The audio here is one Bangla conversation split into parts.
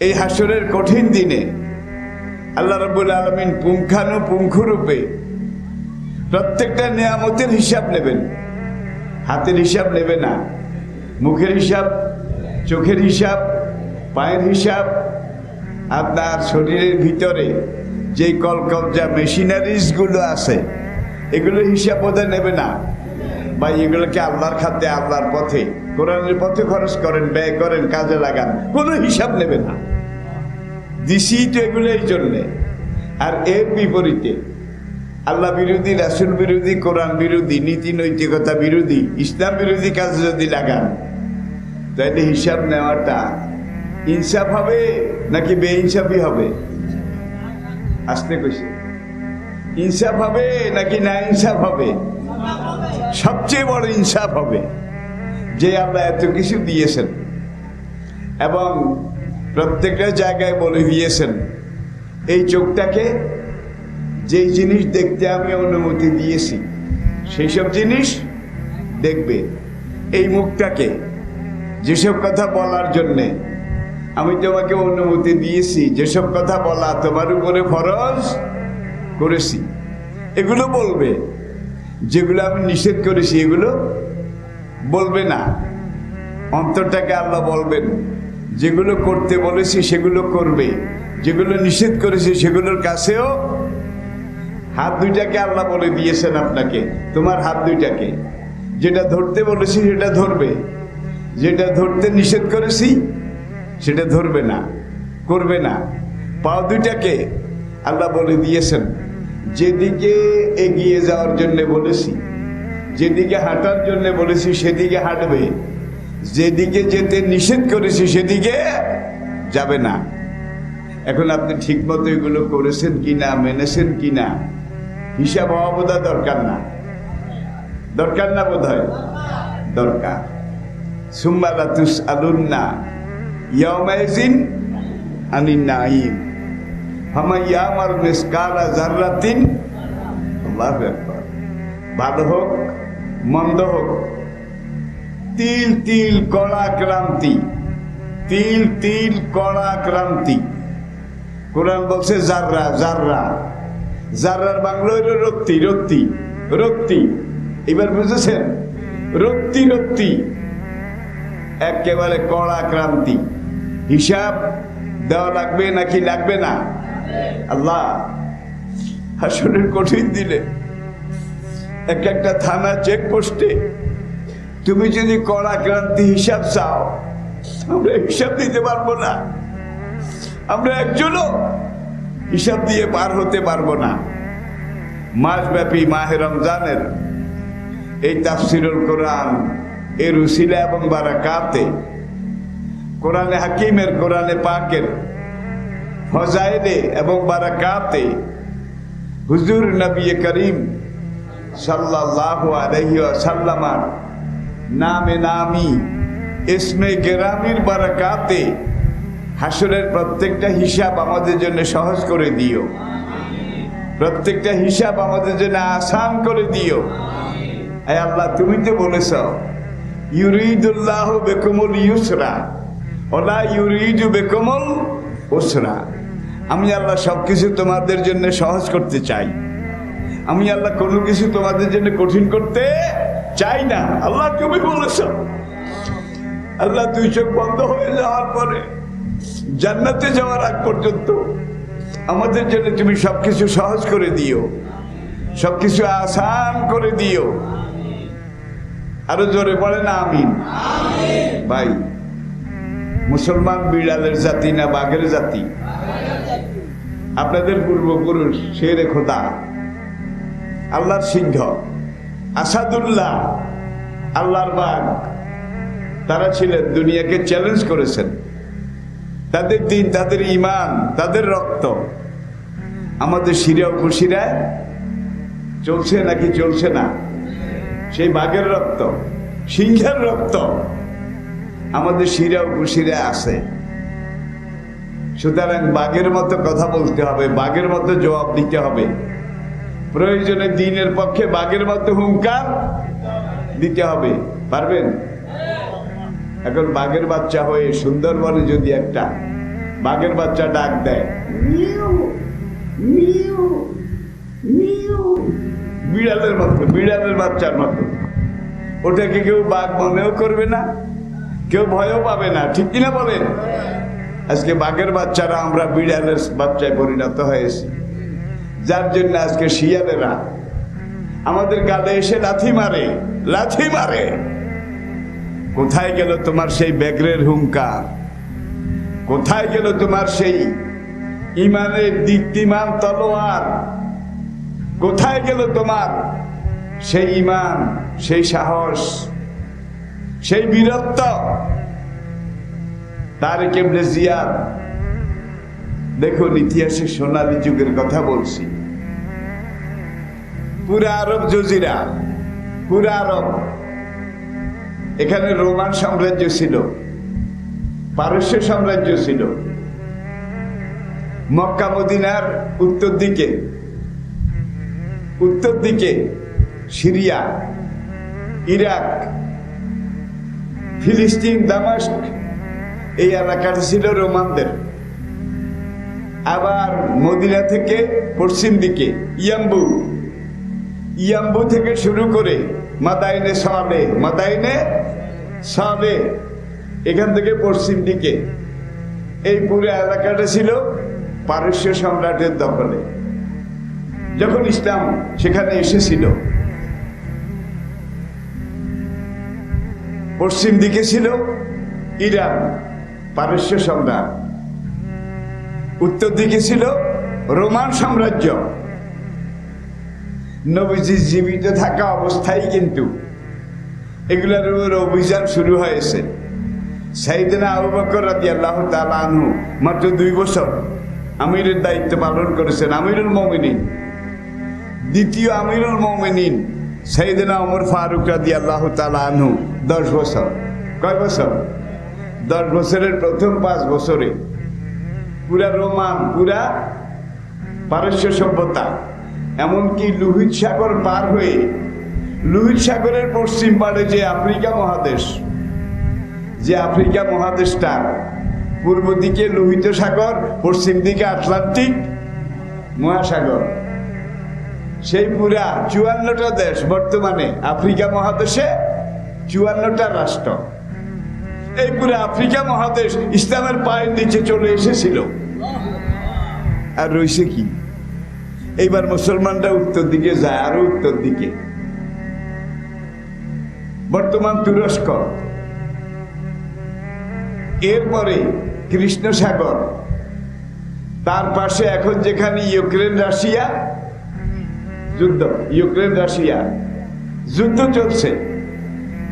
এই হাসরের কঠিন দিনে আল্লাহ রবুল আলমিন পুঙ্খানুপুঙ্খরূপে প্রত্যেকটা নিয়ামতের হিসাব নেবেন। হাতের হিসাব নেবে না। মুখের হিসাব, চোখের হিসাব, পায়ের হিসাব, আপনার শরীরের ভিতরে যেই কলকবজা মেশিনারিজগুলো আছে এগুলো হিসাব বোধহয় নেবে না। বা এগুলোকে আল্লাহর খাতে আল্লাহর পথে। কোরআনের পথে খরচ করেন, ব্যয় করেন, কাজে লাগান, কোনো হিসাব নেবে না। দিছি তো এগুলো এই জন্যে। আর এর বিপরীতে, আল্লাহ বিরোধী, রাসুল বিরোধী, কোরআন বিরোধী, নীতি, নৈতিকতা বিরোধী, ইসলাম বিরোধী কাজে যদি লাগান তাহলে হিসাব নেওয়াটা ইনসাফ হবে নাকি বেইনসাফি হবে? আসতে কইছে। ইনসাফ হবে নাকি না ইনসাফ হবে? সবচেয়ে বড় ইনসাফ হবে যে আল্লাহ এত কিছু দিয়েছেন। এবং প্রত্যেকটা জায়গায় বলে দিয়েছেন, এই চোখটাকে যেই জিনিস দেখতে আমি অনুমতি দিয়েছি, সেই সব জিনিস দেখবে। এই মুখটাকে, যেসব কথা বলার জন্যে আমি তোমাকে অনুমতি দিয়েছি, যেসব কথা বলা তোমার উপরে ফরজ করেছি, এগুলো বলবে। যেগুলো আমি নিষেধ করেছি, এগুলো বলবে না। অন্তরটাকে আল্লাহ বলবেন, যেগুলো করতে বলেছি সেগুলো করবে, যেগুলো নিষেধ করেছি সেগুলোর কাছেও হাত দুইটাকে আল্লাহ বলে দিয়েছেন আপনাকে, তোমার হাত দুইটাকে। যেটা ধরতে বলেছি সেটা ধরবে, যেটা ধরতে নিষেধ করেছি সেটা ধরবে না, করবে না। পাও দুইটাকে আল্লাহ বলে দিয়েছেন। যেদিকে এগিয়ে যাওয়ার জন্য বলেছি, যেদিকে হাঁটার জন্য বলেছি সেদিকে হাঁটবে। যেদিকে যেতে নিষেধ করেছি সেদিকে যাবে না। এখন আপনি ঠিকমতো এগুলো করেছেন কিনা, মেনেছেন কিনা, হিসাব হওয়া বোধহয় দরকার না। দরকার না বোধ হয় দরকার। সুম্মালাতুস আলুন্না ইয়ামাইজিন আনিন নাইম হামা ইয়ামার মিসকালা জাররাতিন, আল্লাহু আকবার। ভালো হোক, মন্দ হোক, তিল তিল কড়া ক্রান্তি, তিল তিল কড়া ক্রান্তি। কোরআন বলছে জাররা জাররা। জাররার বাংলা হইল রক্তি রক্তি রক্তি। এবার বুঝেছেন? রক্তি রক্তি। একেবারে কড়া ক্রান্তি। হিসাব দেওয়া লাগবে নাকি লাগবে না? আল্লাহ হাসনের কঠিন দিলে এক একটা থানা চেকপোস্টে তুমি যদি কড়া ক্রান্তি হিসাব চাও, আমরা হিসাব দিতে পারব না। আমরা একজনও হিসাব দিয়ে পার হতে পারব না। মাসব্যাপী মাহে রমজানের এই তাফসিরুল কোরআন, এর উসিলা এবং বারাকাতে কোরআনে হাকিমের, কোরআনে পাকের ফজাইলে এবং বারাকাতে হুজুর নবী করিম আলাইহি সাল্লামার নামে নামি ইসমে গেরামির বারাকাতে হাসরের প্রত্যেকটা হিসাব আমাদের জন্য সহজ করে দিও। প্রত্যেকটা হিসাব আমাদের জন্য আসান করে দিও। আয় আল্লাহ, তুমি তো বলেছ, ইউরিদুল্লাহ বেকমল ইউসরা ওলা ইউরিদু বেকমল ওসরা আমি আল্লাহ সব কিছু তোমাদের জন্য সহজ করতে চাই। আমি আল্লাহ কোনো কিছু তোমাদের জন্য কঠিন করতে চাই না। আল্লাহ তুমি বলেছ। আল্লাহ দুই চোখ বন্ধ হয়ে যাওয়ার পরে জান্নাতে যাওয়ার আগ পর্যন্ত আমাদের জন্য তুমি সবকিছু সহজ করে দিও। সবকিছু আসান করে দিও। আরও জোরে পড়ে না আমিন। ভাই মুসলমান বিড়ালের জাতি না বাঘের জাতি? আপনাদের পূর্বপুরুষ শেরে খোদা, আল্লাহর সিংহ, আসাদুল্লাহ, আল্লাহর বাঘ তারা ছিলেন, দুনিয়াকে চ্যালেঞ্জ করেছেন। তাদের দিন, তাদের ইমান তাদের রক্ত, আমাদের শিরা উপশিরায় চলছে নাকি চলছে না? সেই বাঘের রক্ত, সিংহের রক্ত আমাদের শিরা উপশিরায় আছে। সুতরাং বাঘের মতো কথা বলতে হবে, বাঘের মতো জবাব দিতে হবে। প্রয়োজনে দিনের পক্ষে বাঘের মতো হুঙ্কার দিতে হবে, পারবেন? এখন বাঘের বাচ্চা হয়ে সুন্দরবনে যদি একটা বাঘের বাচ্চা ডাক দেয় বিড়ালের মতো, বিড়ালের বাচ্চার মতো। ওটাকে কেউ বাঘ মনেও করবে না, কেউ ভয়ও পাবে না, ঠিক কিনা বলেন? আজকে বাঘের বাচ্চারা আমরা বিড়ালের বাচ্চায় পরিণত হয়েছি। যার জন্য আজকে শিয়ালেরা আমাদের গালে এসে লাথি মারে লাথি মারে। কোথায় গেল তোমার সেই ব্যাগরের হুঙ্কার? কোথায় গেল তোমার সেই ইমানের দীপ্তিমান তলোয়ার? কোথায় গেল তোমার সেই ইমান, সেই সাহস, সেই বীরত্ব? তার কেমনে জিয়াদ। দেখুন, ইতিহাসে সোনালী যুগের কথা বলছি। পুরা আরব জজিরা, পুরা আরব। এখানে রোমান সাম্রাজ্য ছিল, পারস্য সাম্রাজ্য ছিল। মক্কা মদিনার উত্তর দিকে উত্তর দিকে সিরিয়া, ইরাক, ফিলিস্তিন, দামাস্ক এই এলাকাটা ছিল রোমানদের। আবার মদিনা থেকে পশ্চিম দিকে ইয়াম্বু। ইয়াম্বু থেকে শুরু করে মাদাইনে সাবে। মাদাইনে সাবে, এখান থেকে পশ্চিম দিকে। এই পুরো এলাকাটা ছিল পারস্য সম্রাটের দখলে। যখন ইসলাম সেখানে এসেছিল, পশ্চিম দিকে ছিল ইরান। পারস্য সম্রাট। উত্তর দিকে ছিল রোমান সাম্রাজ্য। নবীজি জীবিত থাকা অবস্থায় কিন্তু এগুলোর উপর অভিযান শুরু হয়েছে। সাইদিনা আবু বকর রাজি আল্লাহ আনহু মাত্র দুই বছর আমিরের দায়িত্ব পালন করেছেন, আমিরুল মমিনিন। দ্বিতীয় আমিরুল মমিনিন সাইদিনা ওমর ফারুক রাজি আল্লাহ আনহু, দশ বছর। কয় বছর? দশ বছরের প্রথম পাঁচ বছরে। পুরা রোমান, পুরা পারস্য সভ্যতা। এমনকি লোহিত সাগর পার হয়ে, লোহিত সাগরের পশ্চিম পাড়ে যে আফ্রিকা মহাদেশ, যে আফ্রিকা মহাদেশটা, পূর্ব দিকে লোহিত সাগর, পশ্চিম দিকে আটলান্টিক মহাসাগর। সেই পুরা চুয়ান্নটা দেশ বর্তমানে আফ্রিকা মহাদেশে চুয়ান্নটা রাষ্ট্র। এই পুরো আফ্রিকা মহাদেশ ইসলামের পায়ের নিচে চলে এসেছিল। আর রয়েছে কি? এইবার মুসলমানরা উত্তর দিকে যায়, আরও উত্তর দিকে। বর্তমান তুরস্ক। এরপরে কৃষ্ণ সাগর তার পাশে এখন যেখানে ইউক্রেন, রাশিয়া যুদ্ধ, ইউক্রেন, রাশিয়া। যুদ্ধ চলছে।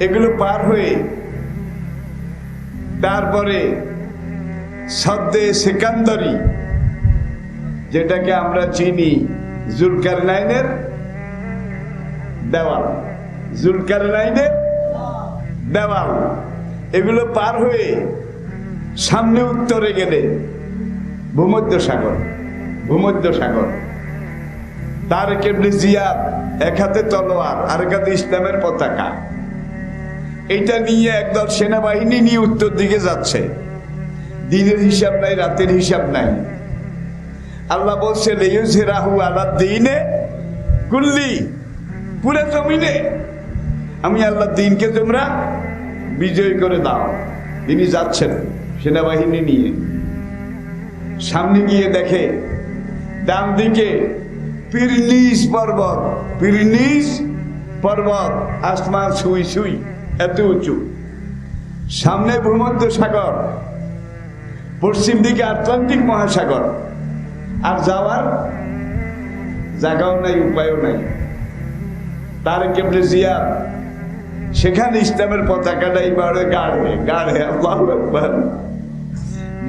এগুলো পার হয়ে তারপরে সদ্দে সেকান্দরি, যেটাকে আমরা চিনি জুলকার নাইনের দেওয়াল। জুলকার নাইনের দেওয়াল। এগুলো পার হয়ে সামনে উত্তরে গেলে ভূমধ্য সাগর ভূমধ্য সাগর তার কেমনি জিয়াদ এক হাতে তলোয়ার আর এক হাতে ইসলামের পতাকা। এটা নিয়ে একদল সেনাবাহিনী নিয়ে উত্তর দিকে যাচ্ছে। দিনের হিসাব নাই, রাতের হিসাব নাই। আল্লাহ বলছে রাহু আল্লাহ দিনে কুল্লি, পুরে জমিনে। আমি আল্লাহ দিনকে তোমরা বিজয় করে দাও। তিনি যাচ্ছেন সেনাবাহিনী নিয়ে। সামনে গিয়ে দেখে, ডান দিকে পিরনিস পর্বত পিরনিস পর্বত, আসমান ছুঁই ছুঁই। এত উঁচু। সামনে ভূমধ্য সাগর পশ্চিম দিকে আটলান্টিক মহাসাগর। আর যাওয়ার জায়গাও নাই, উপায়ও নাই। তার কেমনে জিয়া সেখানে ইসলামের পতাকাটা এইবারে গাড়ে গাড়ে আল্লাহ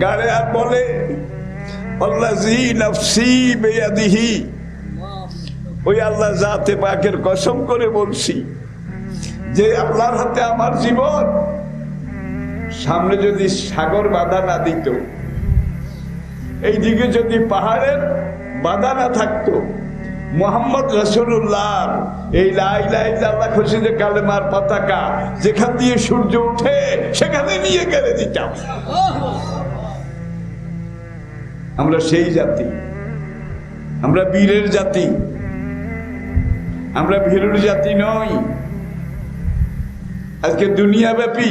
গাড়ে আর বলে ওই আল্লাহ জাতে পাকের কসম করে বলছি। যে আপনার হাতে আমার জীবন, সামনে যদি সাগর বাধা না দিত এইদিকে যদি পাহাড়ের বাধা না থাকতো, মোহাম্মদ রসুল্লাহ এই লাই লাই আল্লাহ খুশিদে কালেমার পতাকা যেখান দিয়ে সূর্য উঠে সেখানে নিয়ে গেলে দিতাম। আমরা সেই জাতি, আমরা বীরের জাতি, আমরা ভীরুর জাতি নই। আজকে দুনিয়াব্যাপী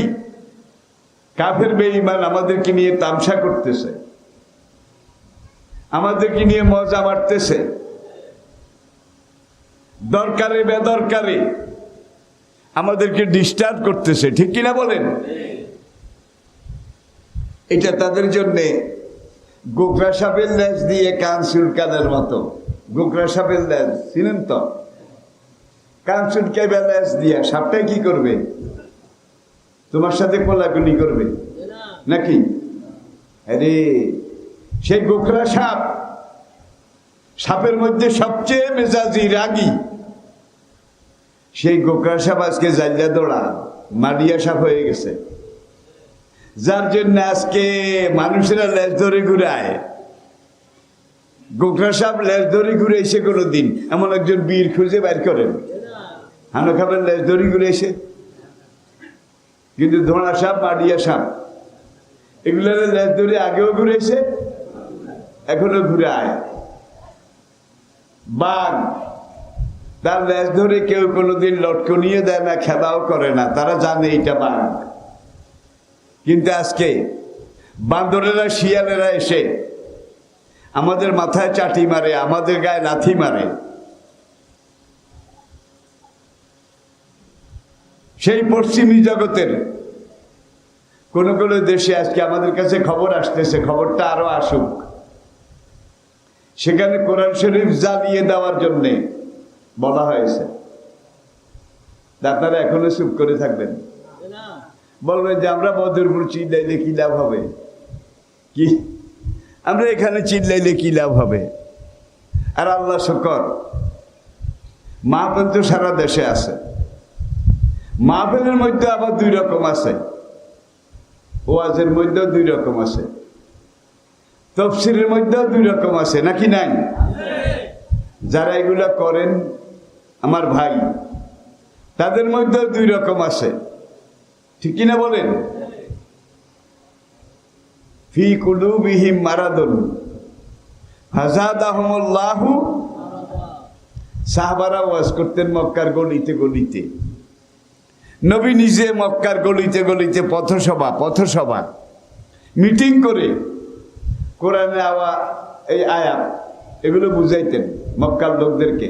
কাফের বেঈমান আমাদেরকে নিয়ে তামসা করতেছে। আমাদেরকে নিয়ে মজা মারতেছে। দরকারে, বেদরকারে আমাদেরকে ডিস্টার্ব করতেছে। ঠিক কিনা বলেন? এটা তাদের জন্যে গোকরা সাপের ল্যাস দিয়ে কান সুলকানের মতো। গোকরা সাপের ল্যাস চিনেন তো? কান সুলকাইবে ল্যাস দিয়া, সাপটাই কি করবে? তোমার সাথে কোলাকুলি করবে। নাকি? আরে, সেই গোকরা সাপ, সাপের মধ্যে সবচেয়ে মেজাজি রাগী। সেই গোকরা সাপ আজকে জাল্লা দৌড়া, মারিয়া সাপ হয়ে গেছে। যার জন্য আজকে মানুষেরা লেজ ধরে ঘুরায়। গোকরা সাপ লেজ ধরে ঘুরে এসে কোনো দিন এমন একজন বীর খুঁজে বের করেন। হানো খাবেন লেজ ধরে ঘুরে এসে কিন্তু ধোঁড়া সাপ মারিয়া সাপ। এগুলো ধরে আগেও ঘুরেছে, এখনও ঘুরে আয়। বাঘ, তার লেজ ধরে কেউ কোনোদিন লটকনিয়ে দেয় না, খেদাও করে না, তারা জানে এইটা বাঘ। কিন্তু আজকে বান্দরেরা, শিয়ালেরা এসে আমাদের মাথায় চাটি মারে, আমাদের গায়ে লাথি মারে। সেই পশ্চিমী জগতের কোন কোন দেশে আজকে আমাদের কাছে খবর আসতেছে, খবরটা আরও আসুক। সেখানে কোরআন শরীফ জ্বালিয়ে দেওয়ার জন্যে বলা হয়েছে। আপনারা এখনও চুপ করে থাকবেন? বলবেন যে আমরা বদরপুর চিল্লাইলে কি লাভ হবে? কি? আমরা এখানে চিল্লাইলে কি লাভ হবে? আর আল্লাহ শকর মাহফিল তো সারা দেশে আছে। মাহফিলের মধ্যে আবার দুই রকম আছে। ওয়াজের মধ্যে দুই রকম আছে। তফসিলের মধ্যেও দুই রকম আছে, নাকি নাই? যারা এগুলা করেন, আমার ভাই, তাদের মধ্যে দুই রকম আছে। ঠিক কিনা বলেন? ফি কুলুবিহিম মারাদুন। ফাজাদাহুমুল্লাহু। সাহাবারা ওয়াজ করতেন মক্কার গলিতে গলিতে। নবী নিজে মক্কার গলিতে গলিতে পথসভা পথসভা। মিটিং করে কোরআনে আওয়া এই আয়াত, এগুলো বুঝাইতেন মক্কার লোকদেরকে।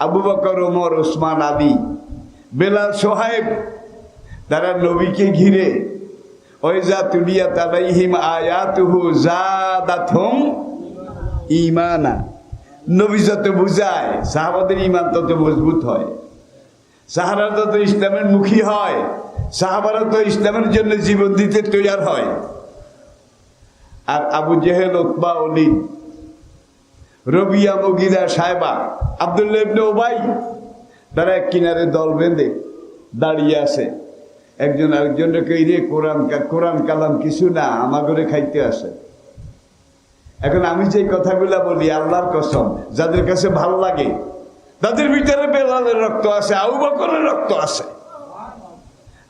আবু বকর, ওমর, ওসমান আলী বেলাল সোহাইব, তারা নবীকে ঘিরে, ওই যা তুলিয়া তালাইহিম আয়াতুহু জাদাতহুম ইমানা নবী যত বুঝায়, সাহাবাদের ইমান তত মজবুত হয়। সাহারা তত ইসলামের মুখী হয়। সাহাবারা তো ইসলামের জন্য জীবন দিতে তৈয়ার হয়। আর আবু জেহেল ওতবা অলিদ রবিয়া মগিরা সাহেবা আবদুল্লাহ ওবাই তারা এক কিনারে দল বেঁধে দাঁড়িয়ে আছে। একজন আরেকজনকে রে কোরআন কোরআন কালাম কিছু না, আমাগরে খাইতে আসে। এখন আমি যে কথাগুলা বলি, আল্লাহর কসম, যাদের কাছে ভালো লাগে তাদের ভিতরে বেলালের রক্ত আছে আউ বকরের রক্ত আছে।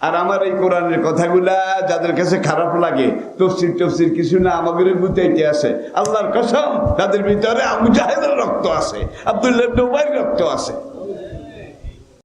আর আমার এই কোরআনের কথাগুলা যাদের কাছে খারাপ লাগে, তফসির টফসির কিছু না আমাদের গুতাইতে আছে। আল্লাহর কসম, তাদের ভিতরে আবু জাহেদের রক্ত আছে, আব্দুল্লাহ ডোবাইয়ের রক্ত আছে।